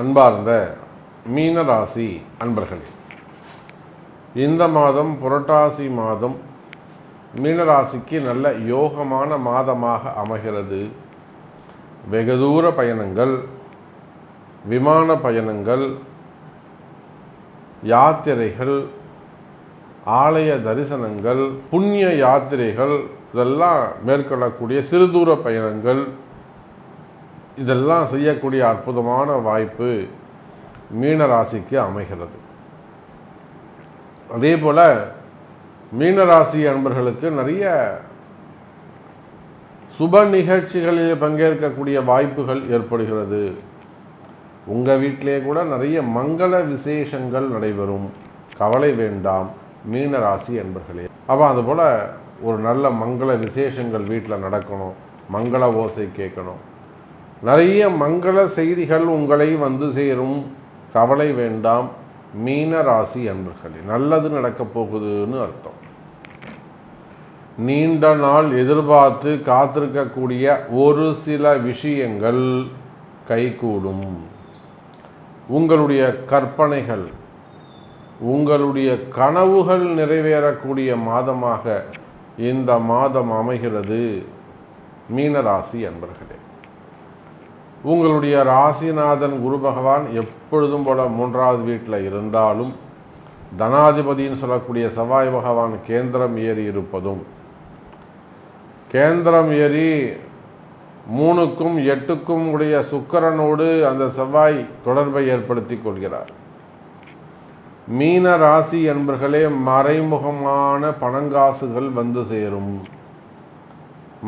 அன்பார்ந்த மீனராசி அன்பர்களே இந்த மாதம் புரட்டாசி மாதம் மீனராசிக்கு நல்ல யோகமான மாதமாக அமைகிறது. வெகு தூர பயணங்கள் விமான பயணங்கள் யாத்திரைகள் ஆலய தரிசனங்கள் புண்ணிய யாத்திரைகள் இதெல்லாம் மேற்கொள்ளக்கூடிய சிறுதூர பயணங்கள் இதெல்லாம் செய்யக்கூடிய அற்புதமான வாய்ப்பு மீனராசிக்கு அமைகிறது. அதே போல் மீனராசி அன்பர்களுக்கு நிறைய சுப நிகழ்ச்சிகளில் பங்கேற்கக்கூடிய வாய்ப்புகள் ஏற்படுகிறது. உங்கள் வீட்டிலே கூட நிறைய மங்கள விசேஷங்கள் நடைபெறும். கவலை வேண்டாம் மீனராசி அன்பர்களே. அப்போ அதுபோல் ஒரு நல்ல மங்கள விசேஷங்கள் வீட்டில் நடக்கணும். மங்கள ஓசை கேட்கணும். நிறைய மங்கள செய்திகள் உங்களை வந்து சேரும். கவலை வேண்டாம். மீன ராசி அன்பர்களே நல்லது நடக்கப் போகுதுன்னு அர்த்தம். நீண்ட நாள் எதிர்பார்த்து காத்திருக்கக்கூடிய ஒரு சில விஷயங்கள் கைகூடும். உங்களுடைய கற்பனைகள் உங்களுடைய கனவுகள் நிறைவேறக்கூடிய மாதமாக இந்த மாதம் அமைகிறது. மீனராசி அன்பர்களே உங்களுடைய ராசிநாதன் குரு பகவான் எப்பொழுதும் போல மூன்றாவது வீட்டில் இருந்தாலும் தனாதிபதின்னு சொல்லக்கூடிய செவ்வாய் பகவான் கேந்திரம் ஏறி இருப்பதும் கேந்திரம் ஏறி மூணுக்கும் எட்டுக்கும் உடைய சுக்கரனோடு அந்த செவ்வாய் தொடர்பை ஏற்படுத்தி கொள்கிறார். மீன ராசி என்பர்களே மறைமுகமான பணங்காசுகள் வந்து சேரும்.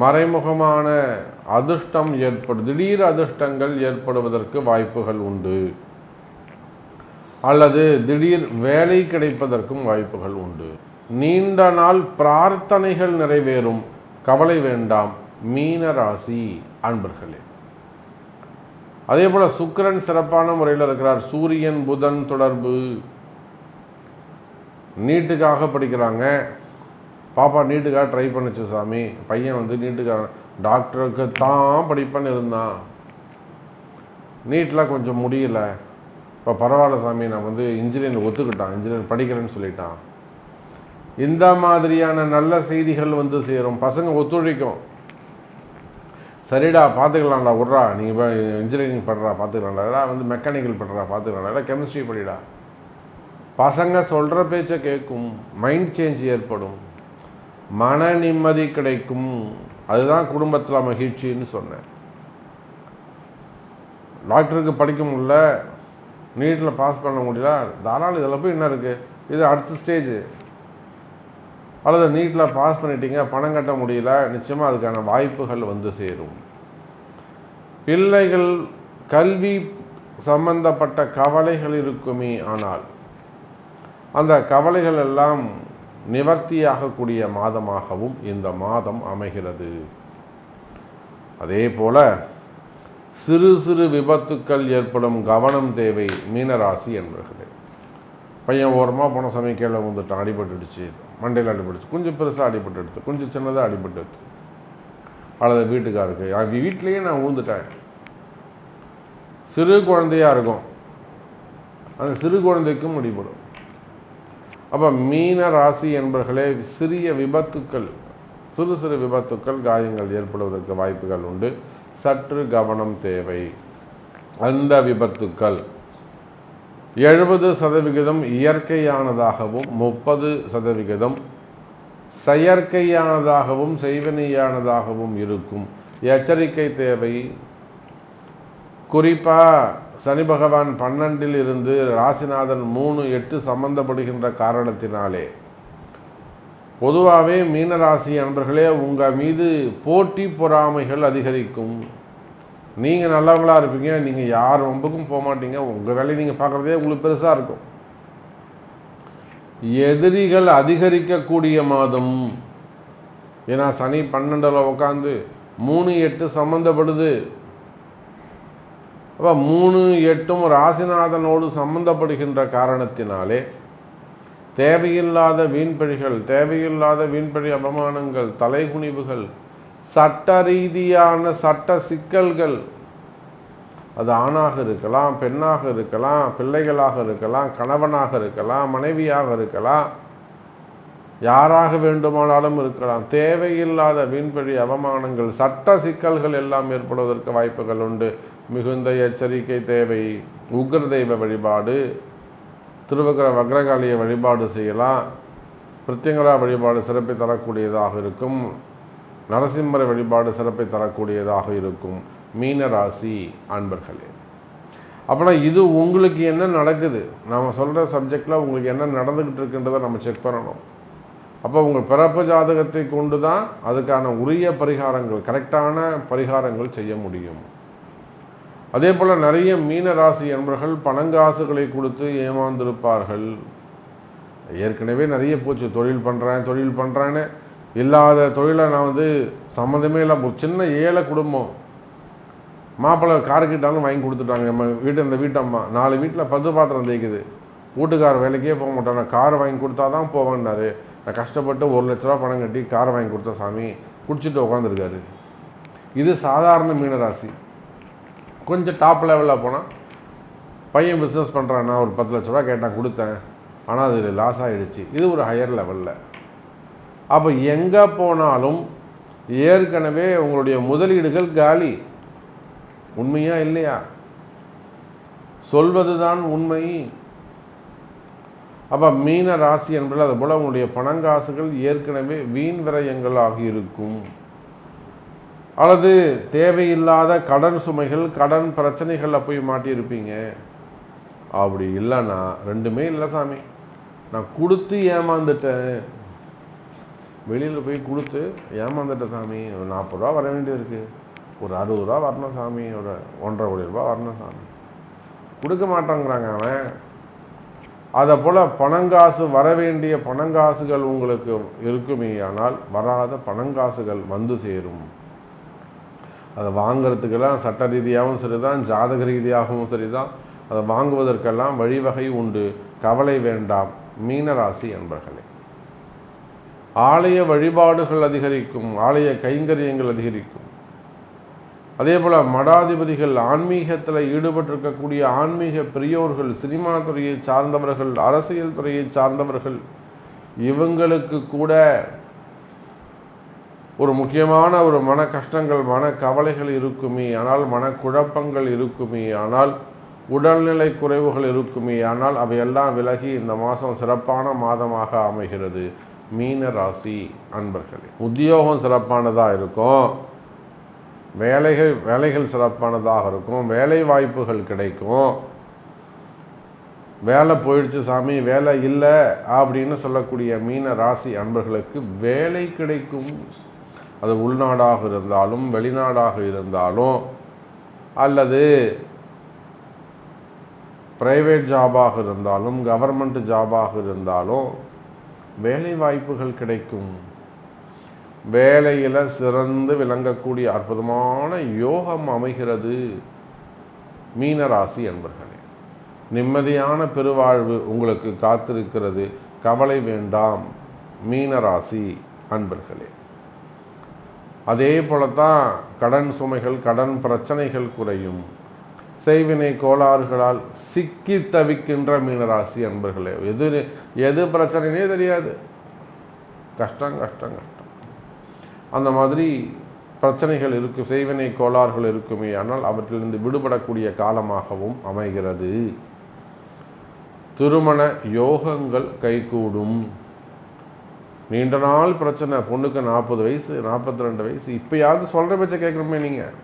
மறைமுகமான அதிர்ஷ்டம் ஏற்படும் திடீர் அதிர்ஷ்டங்கள் ஏற்படுவதற்கு வாய்ப்புகள் உண்டு. அல்லது திடீர் வேலை கிடைப்பதற்கும் வாய்ப்புகள் உண்டு. நீண்ட நாள் பிரார்த்தனைகள் நிறைவேறும். கவலை வேண்டாம். மீன ராசி அன்பர்களே. அதே போல சுக்கரன் சிறப்பான முறையில் இருக்கிறார். சூரியன் புதன் தொடர்பு. நீட்டுக்காக படிக்கிறாங்க. பாப்பா நீட்டுக்காக ட்ரை பண்ணுச்சு சாமி. பையன் வந்து நீட்டுக்காக டாக்டருக்கு தான் படிப்பேன்னு இருந்தான். நீட்டில் கொஞ்சம் முடியல. இப்போ பரவாயில்ல சாமி நான் வந்து இன்ஜினியரிங் ஒத்துக்கிட்டான். இன்ஜினியரிங் படிக்கிறேன்னு சொல்லிட்டான். இந்த மாதிரியான நல்ல செய்திகள் வந்து சேரும். பசங்க ஒத்துழைக்கும். சரிடா பார்த்துக்கலாம்டா விட்றா நீ இப்போ இன்ஜினியரிங் பண்ணுறா பார்த்துக்கலாம்டா வந்து மெக்கானிக்கல் பண்ணுறா பார்த்துக்கலாம்டா இல்லை கெமிஸ்ட்ரி படிடா. பசங்க சொல்கிற பேச்சை கேட்கும். மைண்ட் சேஞ்ச் ஏற்படும். மன நிம்மதி கிடைக்கும். அதுதான் குடும்பத்தில் மகிழ்ச்சின்னு சொன்னேன். டாக்டருக்கு படிக்க முடியல. நீட்டில் பாஸ் பண்ண முடியல. தாராளம் இதில் போய் என்ன இருக்குது இது அடுத்த ஸ்டேஜ் அல்லது நீட்டில் பாஸ் பண்ணிட்டீங்க பணம் கட்ட முடியல. நிச்சயமாக அதுக்கான வாய்ப்புகள் வந்து சேரும். பிள்ளைகள் கல்வி சம்பந்தப்பட்ட கவலைகள் இருக்குமே ஆனால் அந்த கவலைகள் எல்லாம் நிவர்த்தியாகக்கூடிய மாதமாகவும் இந்த மாதம் அமைகிறது. அதே போல சிறு சிறு விபத்துக்கள் ஏற்படும் கவனம் தேவை மீனராசி என்பர்களே. பையன் ஓரமாக போன சமயம் கீழே வந்துட்டான் அடிபட்டுடுச்சு மண்டையில் அடிபட்டுச்சு கொஞ்சம் பெருசாக அடிபட்டுடுது கொஞ்சம் சின்னதாக அடிபட்டுடுது அல்லது வீட்டுக்காருக்கு அவன் வீட்லேயே நான் ஊந்துட்டேன் சிறு குழந்தையாக இருக்கும். அந்த சிறு குழந்தைக்கும் அடிபடும் அப்போ மீன ராசி என்பர்களே சிறிய விபத்துக்கள் சிறு சிறு விபத்துக்கள் காயங்கள் ஏற்படுவதற்கு வாய்ப்புகள் உண்டு. சற்று கவனம் தேவை. அந்த விபத்துக்கள் எழுபது சதவிகிதம் இயற்கையானதாகவும் முப்பது சதவிகிதம் செயற்கையானதாகவும் செய்வினையானதாகவும் இருக்கும். எச்சரிக்கை தேவை குறிப்பாக சனி பகவான் பன்னெண்டில் இருந்து ராசிநாதன் மூணு எட்டு சம்பந்தப்படுகின்ற காரணத்தினாலே பொதுவாகவே மீனராசி அன்பர்களே உங்கள் மீது போட்டி பொறாமைகள் அதிகரிக்கும். நீங்கள் நல்லவங்களாக இருப்பீங்க நீங்கள் யார் ரொம்பக்கும் போக மாட்டீங்க உங்கள் வேலையை நீங்கள் பார்க்குறதே உங்களுக்கு பெருசாக இருக்கும். எதிரிகள் அதிகரிக்கக்கூடிய மாதம் ஏன்னா சனி பன்னெண்டில் உட்காந்து மூணு எட்டு சம்மந்தப்படுது அப்போ மூணு எட்டும் ராசிநாதனோடு சம்பந்தப்படுகின்ற காரணத்தினாலே தேவையில்லாத வீண்பழிகள் தேவையில்லாத வீண்பழி அவமானங்கள் தலைகுனிவுகள் சட்ட ரீதியான சட்ட சிக்கல்கள் அது ஆணாக இருக்கலாம் பெண்ணாக இருக்கலாம் பிள்ளைகளாக இருக்கலாம் கணவனாக இருக்கலாம் மனைவியாக இருக்கலாம் யாராக வேண்டுமானாலும் இருக்கலாம். தேவையில்லாத வீண்பழி அவமானங்கள் சட்ட சிக்கல்கள் எல்லாம் ஏற்படுவதற்கு வாய்ப்புகள் உண்டு. மிகுந்த எச்சரிக்கை தேவை. உக்ர தெய்வ வழிபாடு திருவக்கர வக்ரகாளியை வழிபாடு செய்யலாம். பிரத்யங்கரா வழிபாடு சிறப்பை தரக்கூடியதாக இருக்கும். நரசிம்மர வழிபாடு சிறப்பை தரக்கூடியதாக இருக்கும். மீன ராசி அன்பர்களே. அப்படின்னா இது உங்களுக்கு என்ன நடக்குது? நாம் சொல்கிற சப்ஜெக்டில் உங்களுக்கு என்ன நடந்துக்கிட்டு இருக்குன்றதை நம்ம செக் பண்ணணும். அப்போ உங்கள் பிறப்பு ஜாதகத்தை கொண்டு தான் அதுக்கான உரிய பரிகாரங்கள் கரெக்டான பரிகாரங்கள் செய்ய முடியும். அதே போல் நிறைய மீன ராசி என்பர்கள் பணங்காசுகளை கொடுத்து ஏமாந்திருப்பார்கள். ஏற்கனவே நிறைய போச்சு. தொழில் பண்ணுறேன் தொழில் பண்ணுறேன்னு இல்லாத தொழிலை நான் வந்து சம்மந்தமே இல்லை. ஒரு சின்ன ஏழை குடும்பம். மாப்பிள்ளை கார் கிட்டாலும் வாங்கி கொடுத்துட்டாங்க. நம்ம வீட்டு இந்த வீட்டம்மா நாலு வீட்டில் பத்து பாத்திரம் தேய்க்குது. வீட்டுக்கார வேலைக்கே போக மாட்டேன் நான் கார் வாங்கி கொடுத்தா தான் போவேன்னாரு. நான் கஷ்டப்பட்டு ஒரு லட்ச ரூபா பணம் கட்டி கார் வாங்கி கொடுத்த சாமி குடிச்சிட்டு உட்காந்துருக்காரு இது சாதாரண மீனராசி. கொஞ்சம் டாப் லெவலில் போனால் பையன் பிஸ்னஸ் பண்ணுறான் நான் ஒரு பத்து லட்ச ரூபா கேட்டால் கொடுத்தேன். ஆனால் அது லாஸ் ஆகிடுச்சு இது ஒரு ஹையர் லெவலில் அப்போ எங்கே போனாலும் ஏற்கனவே உங்களுடைய முதலீடுகள் காலி. உண்மையா இல்லையா? சொல்வது தான் உண்மை. அப்போ மீன ராசி என்பது அதுபோல் உங்களுடைய பணங்காசுகள் ஏற்கனவே வீண் விரயங்களாக இருக்கும். அல்லது தேவையில்லாத கடன் சுமைகள் கடன் பிரச்சனைகளில் போய் மாட்டியிருப்பீங்க. அப்படி இல்லைன்னா ரெண்டுமே இல்லை சாமி. நான் கொடுத்து ஏமாந்துட்டேன். வெளியில் போய் கொடுத்து ஏமாந்துட்டேன் சாமி. ஒரு நாற்பது ரூபா வர வேண்டியது இருக்குது ஒரு அறுபது ரூபா வரணும் சாமி. ஒரு ஒன்றரை கோடி ரூபா வரணும் சாமி. கொடுக்க மாட்டேங்கிறாங்க அவன். அதை போல் பணங்காசு வர வேண்டிய பணங்காசுகள் உங்களுக்கு இருக்குமே. ஆனால் வராத பணங்காசுகள் வந்து சேரும். அதை வாங்கிறதுக்கெல்லாம் சட்ட ரீதியாகவும் சரி தான் ஜாதக ரீதியாகவும் சரி தான் அதை வாங்குவதற்கெல்லாம் வழிவகை உண்டு. கவலை வேண்டாம் மீனராசி என்பர்களே ஆலய வழிபாடுகள் அதிகரிக்கும் ஆலய கைங்கரியங்கள் அதிகரிக்கும். அதே போல் மடாதிபதிகள் ஆன்மீகத்தில் ஈடுபட்டிருக்கக்கூடிய ஆன்மீக பெரியோர்கள் சினிமா துறையை சார்ந்தவர்கள் அரசியல் துறையை சார்ந்தவர்கள் இவங்களுக்கு கூட ஒரு முக்கியமான ஒரு மன கஷ்டங்கள் மன கவலைகள் இருக்குமே ஆனால் மனக்குழப்பங்கள் இருக்குமே ஆனால் உடல்நிலை குறைவுகள் இருக்குமே ஆனால் அவையெல்லாம் விலகி இந்த மாதம் சிறப்பான மாதமாக அமைகிறது. மீன ராசி அன்பர்களே உத்தியோகம் சிறப்பானதாக இருக்கும். வேலைகள் வேலைகள் சிறப்பானதாக இருக்கும். வேலை வாய்ப்புகள் கிடைக்கும். வேலை போயிடுச்சு சாமி வேலை இல்லை அப்படின்னு சொல்லக்கூடிய மீன ராசி அன்பர்களுக்கு வேலை கிடைக்கும். அது உள்நாடாக இருந்தாலும் வெளிநாடாக இருந்தாலும் அல்லது ப்ரைவேட் ஜாபாக இருந்தாலும் கவர்மெண்ட் ஜாபாக இருந்தாலும் வேலை வாய்ப்புகள் கிடைக்கும். வேலையில் சிறந்து விளங்கக்கூடிய அற்புதமான யோகம் அமைகிறது மீனராசி என்பர்களே நிம்மதியான பெருவாழ்வு உங்களுக்கு காத்திருக்கிறது. கவலை வேண்டாம் மீனராசி அன்பர்களே. அதே போல தான் கடன் சுமைகள் கடன் பிரச்சனைகள் குறையும். செய்வினை கோளாறுகளால் சிக்கி தவிக்கின்ற மீனராசி அன்பர்களே எது எது பிரச்சனைனே தெரியாது. கஷ்டம் கஷ்டம் கஷ்டம். அந்த மாதிரி பிரச்சனைகள் இருக்கும் செய்வினை கோளாறுகள் இருக்குமே ஆனால் அவற்றிலிருந்து விடுபடக்கூடிய காலமாகவும் அமைகிறது. திருமண யோகங்கள் கைகூடும். நீண்ட நாள் பிரச்சனை. பொண்ணுக்கு நாற்பது வயசு நாற்பத்தி ரெண்டு வயசு. இப்போ இப்போயாவது சொல்கிற பட்ச கேட்குறோமே நீங்கள்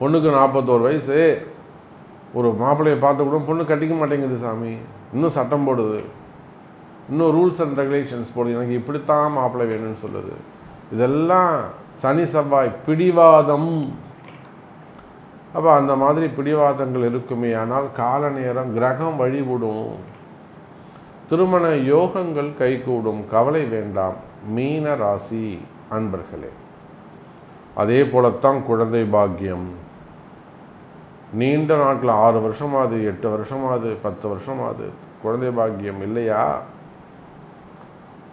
பொண்ணுக்கு நாற்பத்தோரு வயசு. ஒரு மாப்பிள்ளையை பார்த்து கூட பொண்ணு கட்டிக்க மாட்டேங்குது சாமி. இன்னும் சட்டம் போடுது. இன்னும் ரூல்ஸ் அண்ட் ரெகுலேஷன்ஸ் போடுது. எனக்கு இப்படித்தான் மாப்பிள்ளை வேணும்னு சொல்லுது. இதெல்லாம் சனி செவ்வாய் பிடிவாதம். அப்போ அந்த மாதிரி பிடிவாதங்கள் இருக்குமே. ஆனால் கால நேரம் கிரகம் வழிவிடும் திருமண யோகங்கள் கைகூடும் கவலை வேண்டாம். மீன ராசி அன்பர்களே அதே போலத்தான் குழந்தை பாக்கியம். நீண்ட நாட்டில் ஆறு வருஷமாவது எட்டு வருஷமாவது பத்து வருஷமாவது குழந்தை பாக்கியம் இல்லையா?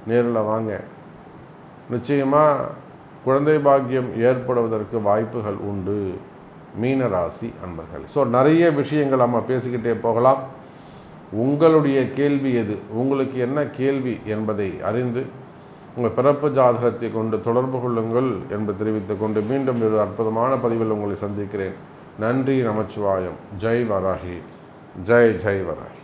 நேரில் வாங்க. நிச்சயமாக குழந்தை பாக்கியம் ஏற்படுவதற்கு வாய்ப்புகள் உண்டு. மீனராசி அன்பர்கள். ஸோ நிறைய விஷயங்கள் நம்ம பேசிக்கிட்டே போகலாம். உங்களுடைய கேள்வி எது? உங்களுக்கு என்ன கேள்வி என்பதை அறிந்து உங்கள் பிறப்பு ஜாதகத்தை கொண்டு தொடர்பு கொள்ளுங்கள் என்று தெரிவித்துக் கொண்டு மீண்டும் ஒரு அற்புதமான பதிவில் உங்களை சந்திக்கிறேன். நன்றி நமச்சிவாயம். ஜெய் வராகி. ஜெய் ஜெய் வராகி.